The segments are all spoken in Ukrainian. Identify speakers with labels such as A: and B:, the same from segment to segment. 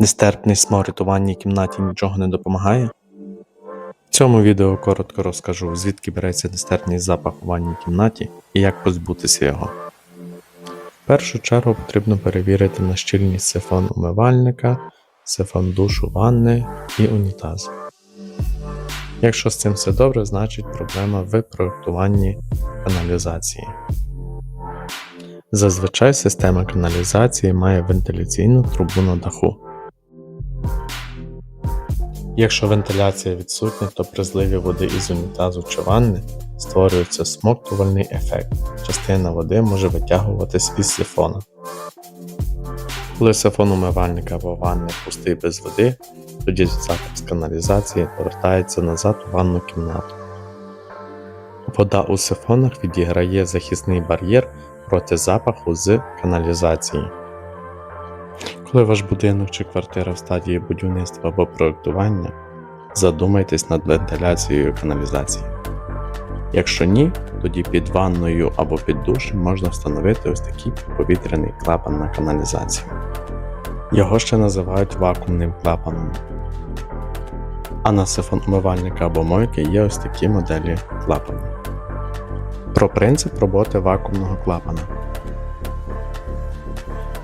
A: Нестерпний сморід кімнаті нічого не допомагає? В цьому відео коротко розкажу, звідки береться нестерпний запах у ванній кімнаті і як позбутися його. В першу чергу потрібно перевірити на щільність сифон умивальника, сифон душу ванни і унітазу. Якщо з цим все добре, значить проблема в проєктуванні каналізації. Зазвичай система каналізації має вентиляційну трубу на даху. Якщо вентиляція відсутня, то при зливі води із унітазу чи ванни створюється смоктувальний ефект. Частина води може витягуватись із сифона. Коли сифон умивальника або ванни пустий без води, тоді запах з каналізації повертається назад у ванну кімнату. Вода у сифонах відіграє захисний бар'єр проти запаху з каналізації. Коли ваш будинок чи квартира в стадії будівництва або проектування, задумайтесь над вентиляцією каналізації. Якщо ні, тоді під ванною або під душем можна встановити ось такий повітряний клапан на каналізацію. Його ще називають вакуумним клапаном. А на сифон умивальника або мойки є ось такі моделі клапанів. Про принцип роботи вакуумного клапана.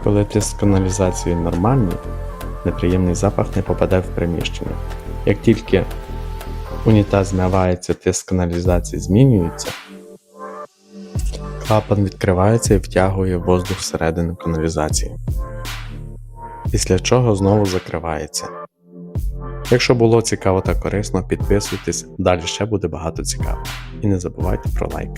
A: Коли тиск каналізації нормальний, неприємний запах не попаде в приміщення. Як тільки унітаз змивається, тиск каналізації змінюється, клапан відкривається і втягує воздух всередину каналізації. Після чого знову закривається. Якщо було цікаво та корисно, підписуйтесь, далі ще буде багато цікавого. І не забувайте про лайк.